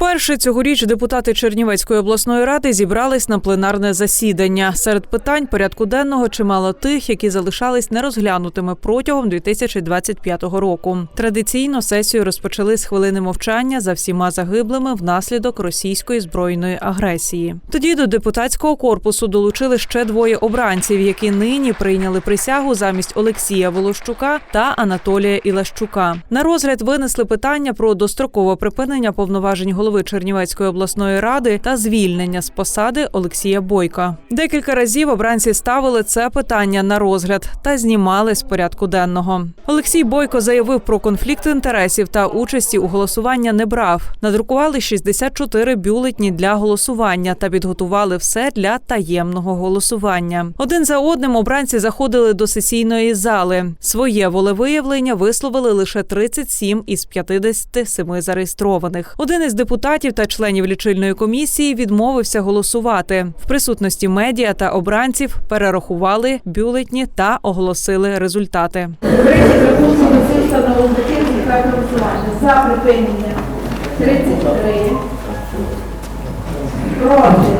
Вперше цьогоріч депутати Чернівецької обласної ради зібрались на пленарне засідання. Серед питань порядку денного чимало тих, які залишались нерозглянутими протягом 2025 року. Традиційно сесію розпочали з хвилини мовчання за всіма загиблими внаслідок російської збройної агресії. Тоді до депутатського корпусу долучили ще двоє обранців, які нині прийняли присягу замість Олексія Волощука та Анатолія Ілащука. На розгляд винесли питання про дострокове припинення повноважень голови Чернівецької обласної ради та звільнення з посади Олексія Бойка. Декілька разів обранці ставили це питання на розгляд та знімали з порядку денного. Олексій Бойко заявив про конфлікт інтересів та участі у голосування не брав. Надрукували 64 бюлетні для голосування та підготували все для таємного голосування. Один за одним обранці заходили до сесійної зали. Своє волевиявлення висловили лише 37 із 57 зареєстрованих. Один із депутатів та членів лічильної комісії відмовився голосувати. В присутності медіа та обранців перерахували бюлетні та оголосили результати. За припинення 33. Проти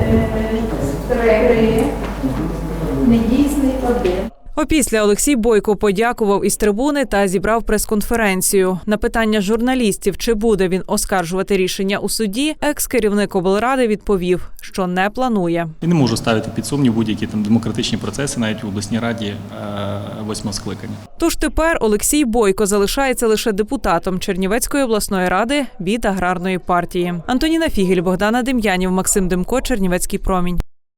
е, 3. Недійсний 1. Опісля Олексій Бойко подякував із трибуни та зібрав прес-конференцію. На питання журналістів, чи буде він оскаржувати рішення у суді, екс-керівник облради відповів, що не планує. І не можу ставити під сумнів будь-які там демократичні процеси, навіть в обласній раді е, восьмого скликання. Тож тепер Олексій Бойко залишається лише депутатом Чернівецької обласної ради від аграрної партії. Антоніна Фігель, Богдана Дем'янів, Максим Демко, Чернівецький промінь.